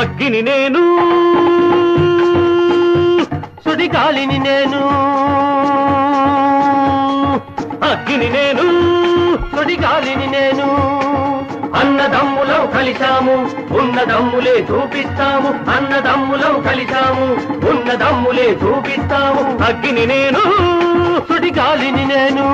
అగ్గిని నేను సుడిగాలిని నేను అగ్గిని నేను సుడిగాలిని నేను. అన్నదమ్ములం కలిశాము ఉన్నదమ్ములే చూపిస్తాము అన్నదమ్ములం కలిశాము ఉన్నదమ్ములే చూపిస్తాము అగ్గిని నేను సుడిగాలిని నేను.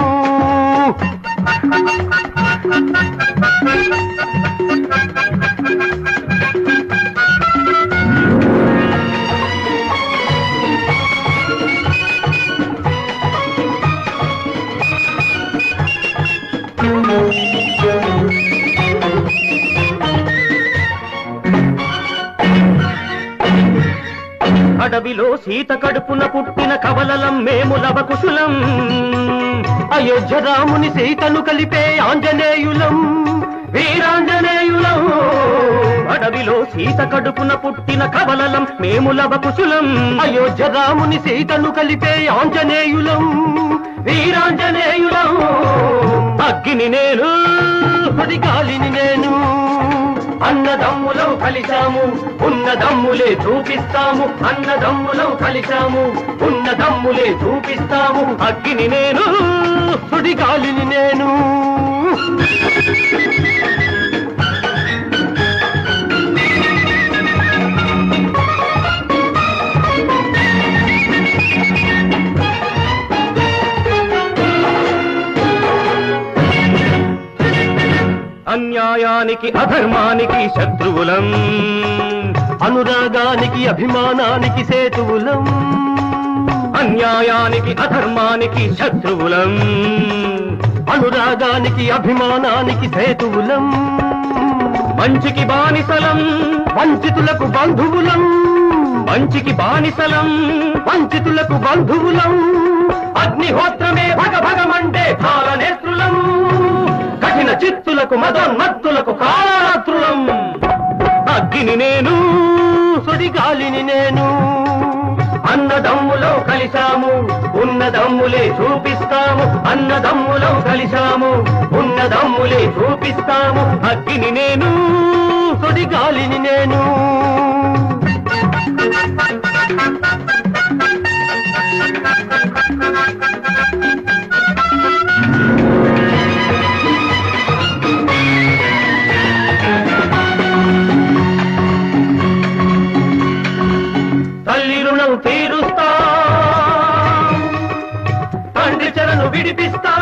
అడవిలో సీత కడుపున పుట్టిన కవలలం మేము లవకుశులం అయోధ్య రాముని సీతను కలిపే ఆంజనేయులం వీరాంజనేయులం. అడవిలో సీత కడుపున పుట్టిన కవలలం మేము లవకుశులం అయోధ్య రాముని సీతను కలిపే ఆంజనేయులం వీరాంజనేయులం. అగ్గిని నేను గాలిని నేను. అన్నదమ్ములం కలిశాము ఉన్నదమ్ములే చూపిస్తాము అన్నదమ్ములం కలిశాము ఉన్నదమ్ములే చూపిస్తాము అగ్గిని నేను సుడిగాలిని నేను. అన్యాయానికి అధర్మానికి శత్రువులం. అనురాగానికి అభిమానానికి సేతువులం అన్యాయానికి అధర్మానికి శత్రువులం. అనురాగానికి అభిమానానికి సేతువులం మంచికి బానిసలం. వంచితులకు బంధువులం. మంచికి బానిసలం. వంచితులకు బంధువులం. అగ్నిహోత్రమే భగ భగమంటే కఠిన మత్తులకు మదోన్మత్తులకు కాళరాత్రులం అగ్గిని నేను సుడిగాలిని నేను. అన్నదమ్ములో కలిశాము ఉన్నదమ్ములే చూపిస్తాము. అన్నదమ్ములో కలిశాము ఉన్నదమ్ములే చూపిస్తాము. అగ్గిని నేను సుడిగాలిని నేను. తల్లి విడిపిస్తా.